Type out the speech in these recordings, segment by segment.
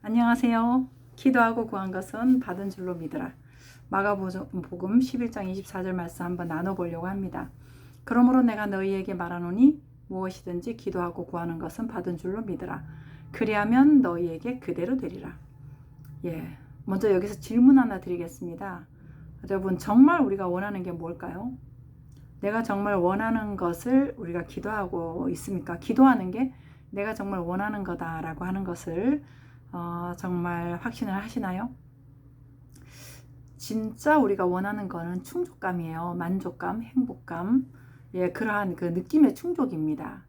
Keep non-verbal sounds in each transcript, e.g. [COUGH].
안녕하세요. 기도하고 구한 것은 받은 줄로 믿으라. 마가복음 11장 24절 말씀 한번 나눠보려고 합니다. 그러므로 내가 너희에게 말하노니 무엇이든지 기도하고 구하는 것은 받은 줄로 믿으라. 그리하면 너희에게 그대로 되리라. 예. 먼저 여기서 질문 하나 드리겠습니다. 여러분, 정말 우리가 원하는 게 뭘까요? 내가 정말 원하는 것을 우리가 기도하고 있습니까? 기도하는 게 내가 정말 원하는 거다라고 하는 것을 어, 정말 확신을 하시나요? 진짜 우리가 원하는 거는 충족감이에요. 만족감, 행복감. 예, 그러한 그 느낌의 충족입니다.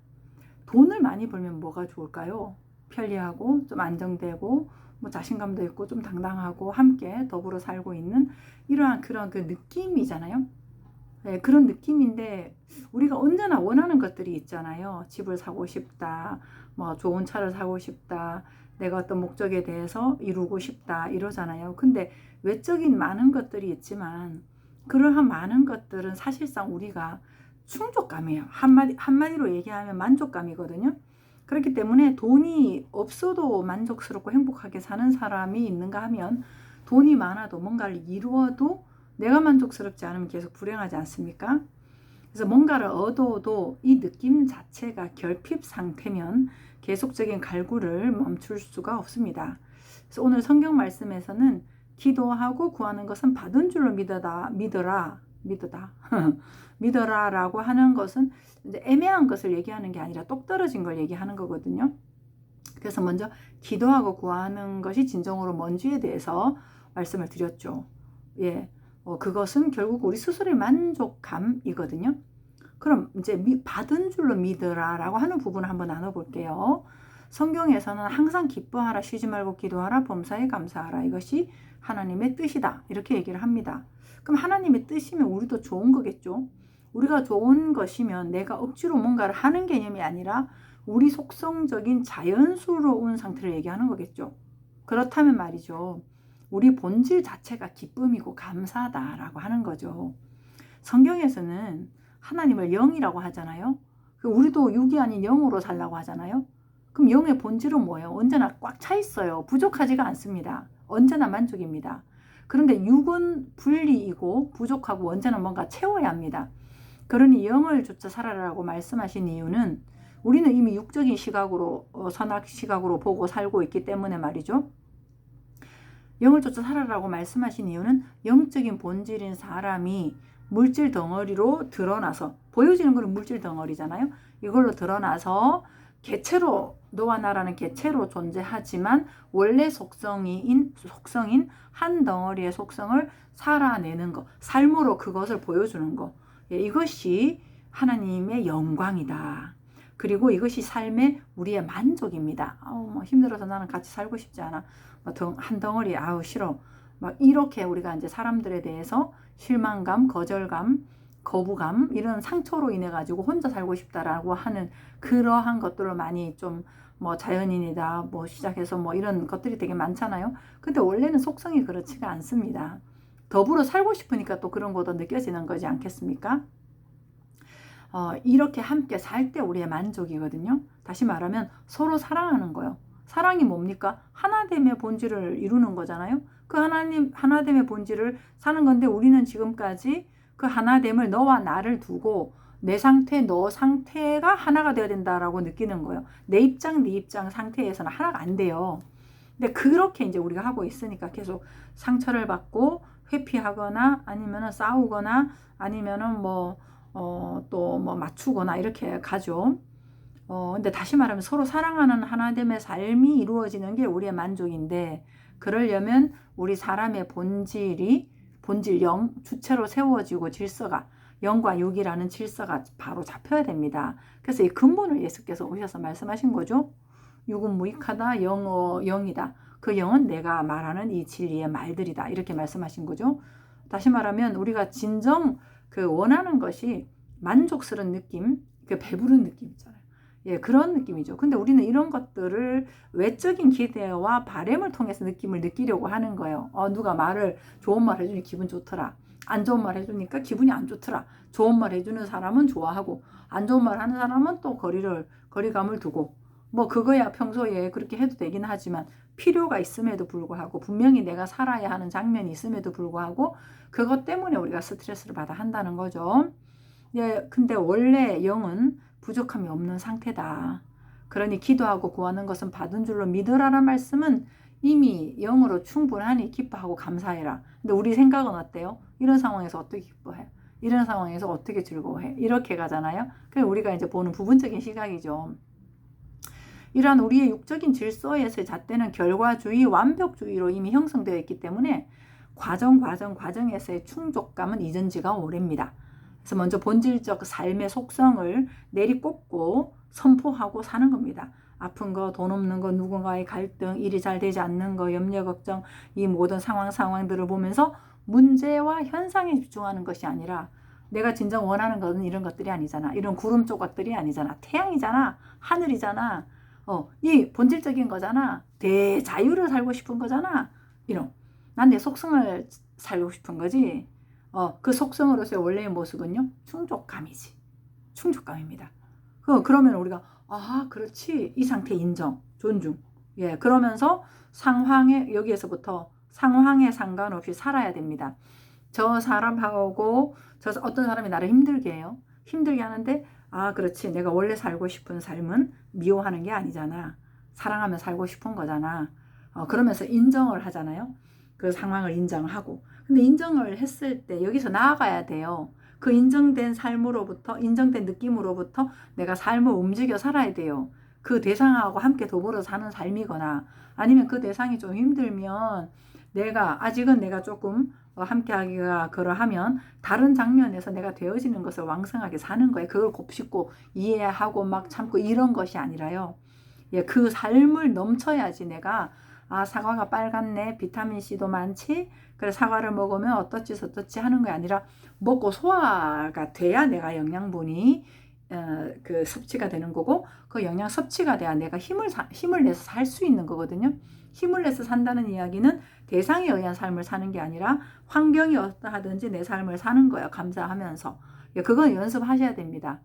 돈을 많이 벌면 뭐가 좋을까요? 편리하고 좀 안정되고 뭐 자신감도 있고 좀 당당하고 함께 더불어 살고 있는 이러한 그런 그 느낌이잖아요. 네, 그런 느낌인데 우리가 언제나 원하는 것들이 있잖아요. 집을 사고 싶다, 뭐 좋은 차를 사고 싶다, 내가 어떤 목적에 대해서 이루고 싶다 이러잖아요. 근데 외적인 많은 것들이 있지만 그러한 많은 것들은 사실상 우리가 충족감이에요. 한마디 한마디로 얘기하면 만족감이거든요. 그렇기 때문에 돈이 없어도 만족스럽고 행복하게 사는 사람이 있는가 하면 돈이 많아도 뭔가를 이루어도 내가 만족스럽지 않으면 계속 불행하지 않습니까? 그래서 뭔가를 얻어도 이 느낌 자체가 결핍 상태면 계속적인 갈구를 멈출 수가 없습니다. 그래서 오늘 성경 말씀에서는 기도하고 구하는 것은 받은 줄로 믿어다, 믿어라, 믿어다, [LAUGHS] 믿어라 라고 하는 것은 애매한 것을 얘기하는 게 아니라 똑 떨어진 걸 얘기하는 거거든요. 그래서 먼저 기도하고 구하는 것이 진정으로 뭔지에 대해서 말씀을 드렸죠. 예. 어, 그것은 결국 우리 스스로의 만족감이거든요. 그럼 이제 받은 줄로 믿으라 라고 하는 부분을 한번 나눠볼게요. 성경에서는 항상 기뻐하라, 쉬지 말고 기도하라, 범사에 감사하라. 이것이 하나님의 뜻이다. 이렇게 얘기를 합니다. 그럼 하나님의 뜻이면 우리도 좋은 거겠죠. 우리가 좋은 것이면 내가 억지로 뭔가를 하는 개념이 아니라 우리 속성적인 자연스러운 상태를 얘기하는 거겠죠. 그렇다면 말이죠. 우리 본질 자체가 기쁨이고 감사다라고 하는 거죠. 성경에서는 하나님을 영이라고 하잖아요. 그 우리도 육이 아닌 영으로 살라고 하잖아요. 그럼 영의 본질은 뭐예요? 언제나 꽉 차 있어요. 부족하지가 않습니다. 언제나 만족입니다. 그런데 육은 분리이고 부족하고 언제나 뭔가 채워야 합니다. 그러니 영을 쫓아 살아라고 말씀하신 이유는 우리는 이미 육적인 시각으로 어, 선악 시각으로 보고 살고 있기 때문에 말이죠. 영을 쫓아 살아라고 말씀하신 이유는 영적인 본질인 사람이 물질 덩어리로 드러나서 보여지는 것은 물질 덩어리잖아요. 이걸로 드러나서 개체로 너와 나라는 개체로 존재하지만 원래 속성인 속성인 한 덩어리의 속성을 살아내는 것, 삶으로 그것을 보여주는 것. 예, 이것이 하나님의 영광이다. 그리고 이것이 삶의 우리의 만족입니다. 아우 뭐 힘들어서 나는 같이 살고 싶지 않아. 뭐한 덩어리 아우 싫어. 막 이렇게 우리가 이제 사람들에 대해서 실망감, 거절감, 거부감 이런 상처로 인해 가지고 혼자 살고 싶다라고 하는 그러한 것들을 많이 좀 뭐 자연인이다 뭐 시작해서 뭐 이런 것들이 되게 많잖아요. 근데 원래는 속성이 그렇지가 않습니다. 더불어 살고 싶으니까 또 그런 것도 느껴지는 거지 않겠습니까? 어, 이렇게 함께 살 때 우리의 만족이거든요. 다시 말하면 서로 사랑하는 거요. 사랑이 뭡니까? 하나됨의 본질을 이루는 거잖아요. 그 하나님 하나됨의 본질을 사는 건데 우리는 지금까지 그 하나됨을 너와 나를 두고 내 상태, 너 상태가 하나가 되어야 된다라고 느끼는 거예요. 내 입장, 네 입장 상태에서는 하나가 안 돼요. 근데 그렇게 이제 우리가 하고 있으니까 계속 상처를 받고 회피하거나 아니면은 싸우거나 아니면은 뭐, 어, 또 뭐 맞추거나 이렇게 가죠. 어, 근데 다시 말하면 서로 사랑하는 하나됨의 삶이 이루어지는 게 우리의 만족인데, 그러려면 우리 사람의 본질이, 본질 영, 주체로 세워지고 질서가, 영과 육이라는 질서가 바로 잡혀야 됩니다. 그래서 이 근본을 예수께서 오셔서 말씀하신 거죠. 육은 무익하다, 영어, 영이다. 그 영은 내가 말하는 이 진리의 말들이다. 이렇게 말씀하신 거죠. 다시 말하면 우리가 진정 그 원하는 것이 만족스러운 느낌, 그 배부른 느낌 있잖아요. 예, 그런 느낌이죠. 근데 우리는 이런 것들을 외적인 기대와 바램을 통해서 느낌을 느끼려고 하는 거예요. 어, 누가 말을 좋은 말 해주니 기분 좋더라. 안 좋은 말 해주니까 기분이 안 좋더라. 좋은 말 해주는 사람은 좋아하고 안 좋은 말 하는 사람은 또 거리를 거리감을 두고 뭐 그거야 평소에 그렇게 해도 되긴 하지만 필요가 있음에도 불구하고 분명히 내가 살아야 하는 장면이 있음에도 불구하고 그것 때문에 우리가 스트레스를 받아 한다는 거죠. 예, 근데 원래 영은 부족함이 없는 상태다. 그러니 기도하고 구하는 것은 받은 줄로 믿으라는 말씀은 이미 영으로 충분하니 기뻐하고 감사해라. 근데 우리 생각은 어때요? 이런 상황에서 어떻게 기뻐해? 이런 상황에서 어떻게 즐거워해? 이렇게 가잖아요. 그 우리가 이제 보는 부분적인 시각이죠. 이러한 우리의 육적인 질서에서의 잣대는 결과주의, 완벽주의로 이미 형성되어 있기 때문에 과정, 과정, 과정에서의 충족감은 이전 지가 오래입니다. 그래서 먼저 본질적 삶의 속성을 내리꽂고 선포하고 사는 겁니다. 아픈 거, 돈 없는 거, 누군가의 갈등, 일이 잘 되지 않는 거, 염려, 걱정, 이 모든 상황, 상황들을 보면서 문제와 현상에 집중하는 것이 아니라 내가 진정 원하는 것은 이런 것들이 아니잖아. 이런 구름 조각들이 아니잖아. 태양이잖아. 하늘이잖아. 어, 이 본질적인 거잖아. 대자유를 살고 싶은 거잖아. 이런. 난 내 속성을 살고 싶은 거지. 어, 그 속성으로서의 원래의 모습은요. 충족감이지. 충족감입니다. 그, 그러면 우리가, 아, 그렇지. 이 상태 인정. 존중. 예, 그러면서 상황에, 여기에서부터 상황에 상관없이 살아야 됩니다. 저 사람하고, 저 어떤 사람이 나를 힘들게 해요. 힘들게 하는데, 아, 그렇지. 내가 원래 살고 싶은 삶은 미워하는 게 아니잖아. 사랑하며 살고 싶은 거잖아. 어, 그러면서 인정을 하잖아요. 그 상황을 인정하고. 근데 인정을 했을 때 여기서 나아가야 돼요. 그 인정된 삶으로부터, 인정된 느낌으로부터 내가 삶을 움직여 살아야 돼요. 그 대상하고 함께 더불어 사는 삶이거나 아니면 그 대상이 좀 힘들면 내가 아직은 내가 조금 어, 함께 하기가 그러하면 다른 장면에서 내가 되어지는 것을 왕성하게 사는 거예요. 그걸 곱씹고 이해하고 막 참고 이런 것이 아니라요. 예, 그 삶을 넘쳐야지 내가 아 사과가 빨갛네 비타민 C도 많지 그래 사과를 먹으면 어떻지 저떻지 하는 게 아니라 먹고 소화가 돼야 내가 영양분이 어, 그 섭취가 되는 거고 그 영양 섭취가 돼야 내가 힘을 사, 힘을 내서 살 수 있는 거거든요. 힘을 내서 산다는 이야기는 대상에 의한 삶을 사는 게 아니라 환경이 어떠하든지 내 삶을 사는 거예요. 감사하면서. 예, 그건 연습하셔야 됩니다.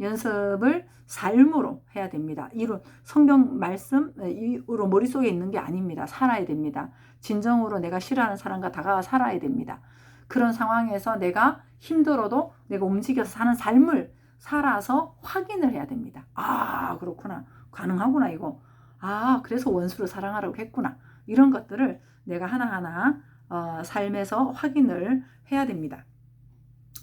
연습을 삶으로 해야 됩니다. 이로 성경 말씀으로 머릿속에 있는 게 아닙니다. 살아야 됩니다. 진정으로 내가 싫어하는 사람과 다가가 살아야 됩니다. 그런 상황에서 내가 힘들어도 내가 움직여서 사는 삶을 살아서 확인을 해야 됩니다. 아, 그렇구나. 가능하구나, 이거. 아, 그래서 원수를 사랑하라고 했구나. 이런 것들을 내가 하나하나 어, 삶에서 확인을 해야 됩니다.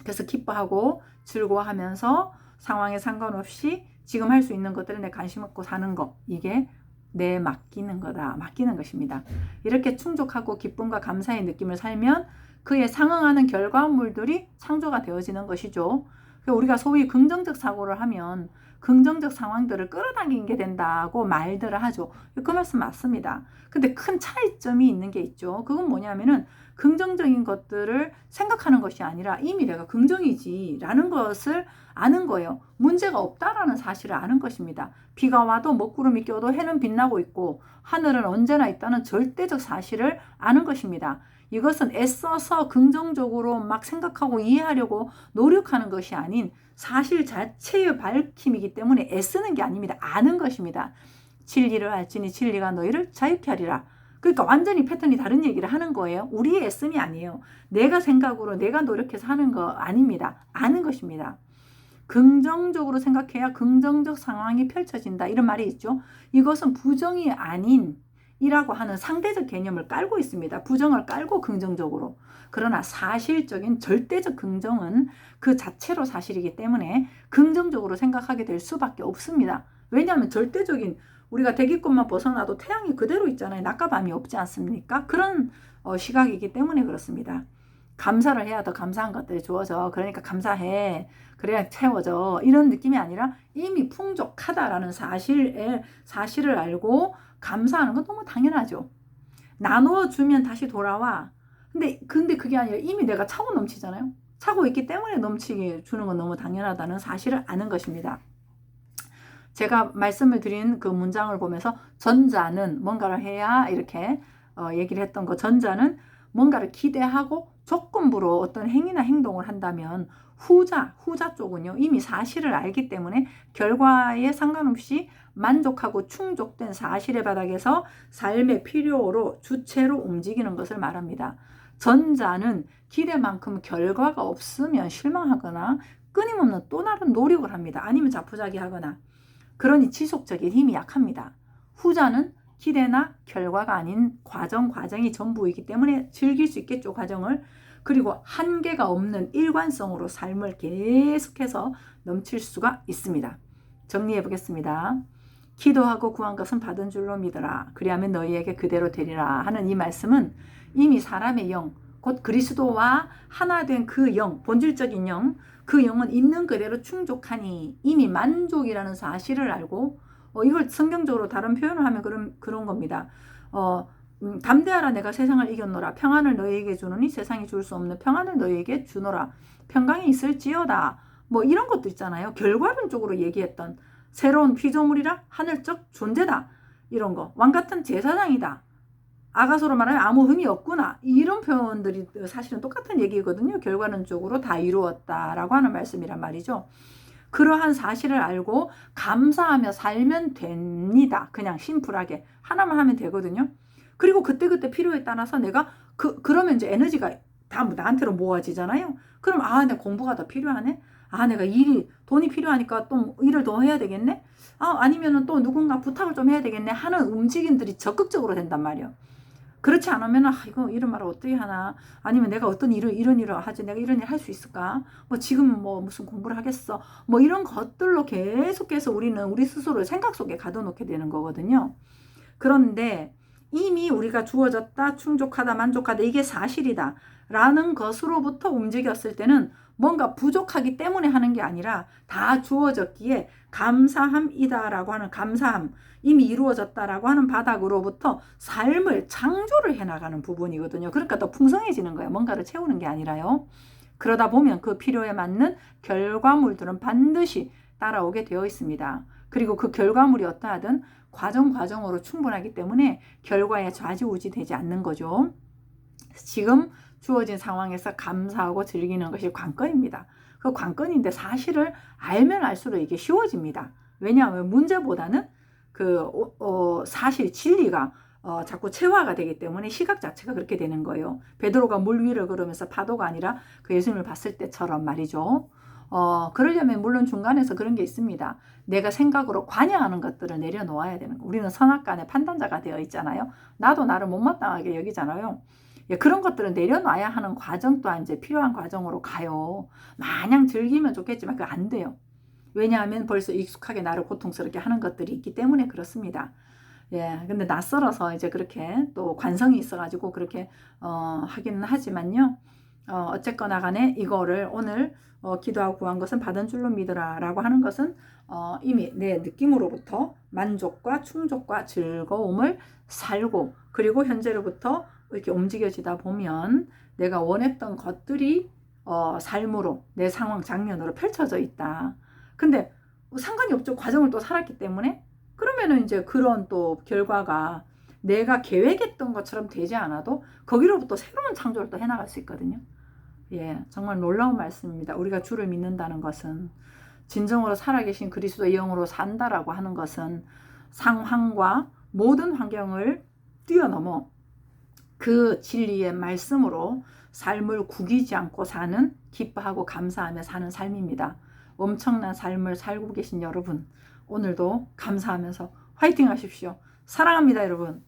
그래서 기뻐하고 즐거워하면서 상황에 상관없이 지금 할 수 있는 것들을 내 관심 없고 사는 것. 이게 내 맡기는 거다. 맡기는 것입니다. 이렇게 충족하고 기쁨과 감사의 느낌을 살면 그에 상응하는 결과물들이 창조가 되어지는 것이죠. 우리가 소위 긍정적 사고를 하면 긍정적 상황들을 끌어당기게 된다고 말들을 하죠. 그 말씀 맞습니다. 근데 큰 차이점이 있는 게 있죠. 그건 뭐냐면은 긍정적인 것들을 생각하는 것이 아니라 이미 내가 긍정이지라는 것을 아는 거예요. 문제가 없다라는 사실을 아는 것입니다. 비가 와도 먹구름이 껴도 해는 빛나고 있고 하늘은 언제나 있다는 절대적 사실을 아는 것입니다. 이것은 애써서 긍정적으로 막 생각하고 이해하려고 노력하는 것이 아닌 사실 자체의 밝힘이기 때문에 애쓰는 게 아닙니다. 아는 것입니다. 진리를 알지니 진리가 너희를 자유케 하리라. 그러니까 완전히 패턴이 다른 얘기를 하는 거예요. 우리의 애씀이 아니에요. 내가 생각으로 내가 노력해서 하는 거 아닙니다. 아는 것입니다. 긍정적으로 생각해야 긍정적 상황이 펼쳐진다. 이런 말이 있죠. 이것은 부정이 아닌 이라고 하는 상대적 개념을 깔고 있습니다. 부정을 깔고 긍정적으로. 그러나 사실적인 절대적 긍정은 그 자체로 사실이기 때문에 긍정적으로 생각하게 될 수밖에 없습니다. 왜냐하면 절대적인 우리가 대기권만 벗어나도 태양이 그대로 있잖아요. 낮과 밤이 없지 않습니까? 그런 어, 시각이기 때문에 그렇습니다. 감사를 해야 더 감사한 것들이 주어져. 그러니까 감사해. 그래야 채워져. 이런 느낌이 아니라 이미 풍족하다라는 사실에, 사실을 알고 감사하는 건 너무 당연하죠. 나누어 주면 다시 돌아와. 근데 근데 그게 아니라 이미 내가 차고 넘치잖아요. 차고 있기 때문에 넘치게 주는 건 너무 당연하다는 사실을 아는 것입니다. 제가 말씀을 드린 그 문장을 보면서 전자는 뭔가를 해야 이렇게 어, 얘기를 했던 거 전자는 뭔가를 기대하고 조건부로 어떤 행위나 행동을 한다면 후자, 후자 쪽은요, 이미 사실을 알기 때문에 결과에 상관없이 만족하고 충족된 사실의 바닥에서 삶의 필요로 주체로 움직이는 것을 말합니다. 전자는 기대만큼 결과가 없으면 실망하거나 끊임없는 또 다른 노력을 합니다. 아니면 자포자기 하거나 그러니 지속적인 힘이 약합니다. 후자는 기대나 결과가 아닌 과정, 과정이 전부이기 때문에 즐길 수 있겠죠, 과정을. 그리고 한계가 없는 일관성으로 삶을 계속해서 넘칠 수가 있습니다. 정리해 보겠습니다. 기도하고 구한 것은 받은 줄로 믿어라. 그리하면 너희에게 그대로 되리라 하는 이 말씀은 이미 사람의 영, 곧 그리스도와 하나 된 그 영, 본질적인 영, 그 영은 있는 그대로 충족하니 이미 만족이라는 사실을 알고 어, 이걸 성경적으로 다른 표현을 하면 그런 그런 겁니다. 어, 음, 담대하라 내가 세상을 이겼노라 평안을 너희에게 주노니 세상이 줄 수 없는 평안을 너희에게 주노라 평강이 있을지어다 뭐 이런 것도 있잖아요. 결과론적으로 얘기했던 새로운 피조물이라 하늘적 존재다 이런 거 왕 같은 제사장이다. 아가서로 말하면 아무 흠이 없구나. 이런 표현들이 사실은 똑같은 얘기거든요. 결과론적으로 다 이루었다라고 하는 말씀이란 말이죠. 그러한 사실을 알고 감사하며 살면 됩니다. 그냥 심플하게. 하나만 하면 되거든요. 그리고 그때그때 필요에 따라서 내가 그, 그러면 이제 에너지가 다 나한테로 모아지잖아요. 그럼 아, 내 공부가 더 필요하네? 아, 내가 일이, 돈이 필요하니까 또 일을 더 해야 되겠네? 아, 아니면은 또 누군가 부탁을 좀 해야 되겠네? 하는 움직임들이 적극적으로 된단 말이에요. 그렇지 않으면 아 이거 이런 말을 어떻게 하나? 아니면 내가 어떤 일을 이런 일을 하지 내가 이런 일 할 수 있을까? 뭐 지금 뭐 무슨 공부를 하겠어? 뭐 이런 것들로 계속해서 우리는 우리 스스로를 생각 속에 가둬놓게 되는 거거든요. 그런데 이미 우리가 주어졌다 충족하다 만족하다 이게 사실이다 라는 것으로부터 움직였을 때는 뭔가 부족하기 때문에 하는 게 아니라 다 주어졌기에 감사함이다라고 하는 감사함 이미 이루어졌다라고 하는 바닥으로부터 삶을 창조를 해나가는 부분이거든요. 그러니까 더 풍성해지는 거예요. 뭔가를 채우는 게 아니라요. 그러다 보면 그 필요에 맞는 결과물들은 반드시 따라오게 되어 있습니다. 그리고 그 결과물이 어떠하든 과정 과정으로 충분하기 때문에 결과에 좌지우지 되지 않는 거죠. 지금 주어진 상황에서 감사하고 즐기는 것이 관건입니다. 그 관건인데 사실을 알면 알수록 이게 쉬워집니다. 왜냐하면 문제보다는 그 어, 어, 사실 진리가 어, 자꾸 체화가 되기 때문에 시각 자체가 그렇게 되는 거예요. 베드로가 물 위를 걸으면서 파도가 아니라 그 예수님을 봤을 때처럼 말이죠. 어, 그러려면 물론 중간에서 그런 게 있습니다. 내가 생각으로 관여하는 것들을 내려놓아야 되는 거. 우리는 선악간의 판단자가 되어 있잖아요. 나도 나를 못마땅하게 여기잖아요. 예, 그런 것들을 내려놔야 하는 과정 또한 이제 필요한 과정으로 가요. 마냥 즐기면 좋겠지만 그거 안 돼요. 왜냐하면 벌써 익숙하게 나를 고통스럽게 하는 것들이 있기 때문에 그렇습니다. 예, 근데 낯설어서 이제 그렇게 또 관성이 있어가지고 그렇게 어, 하기는 하지만요. 어, 어쨌거나 간에 이거를 오늘 어, 기도하고 구한 것은 받은 줄로 믿으라 라고 하는 것은 어, 이미 내 느낌으로부터 만족과 충족과 즐거움을 살고 그리고 현재로부터 이렇게 움직여지다 보면 내가 원했던 것들이 어, 삶으로 내 상황 장면으로 펼쳐져 있다. 근데 뭐 상관이 없죠. 과정을 또 살았기 때문에. 그러면은 이제 그런 또 결과가 내가 계획했던 것처럼 되지 않아도 거기로부터 새로운 창조를 또 해나갈 수 있거든요. 예, 정말 놀라운 말씀입니다. 우리가 주를 믿는다는 것은 진정으로 살아계신 그리스도의 영으로 산다라고 하는 것은 상황과 모든 환경을 뛰어넘어 그 진리의 말씀으로 삶을 구기지 않고 사는 기뻐하고 감사하며 사는 삶입니다. 엄청난 삶을 살고 계신 여러분, 오늘도 감사하면서 화이팅 하십시오. 사랑합니다, 여러분.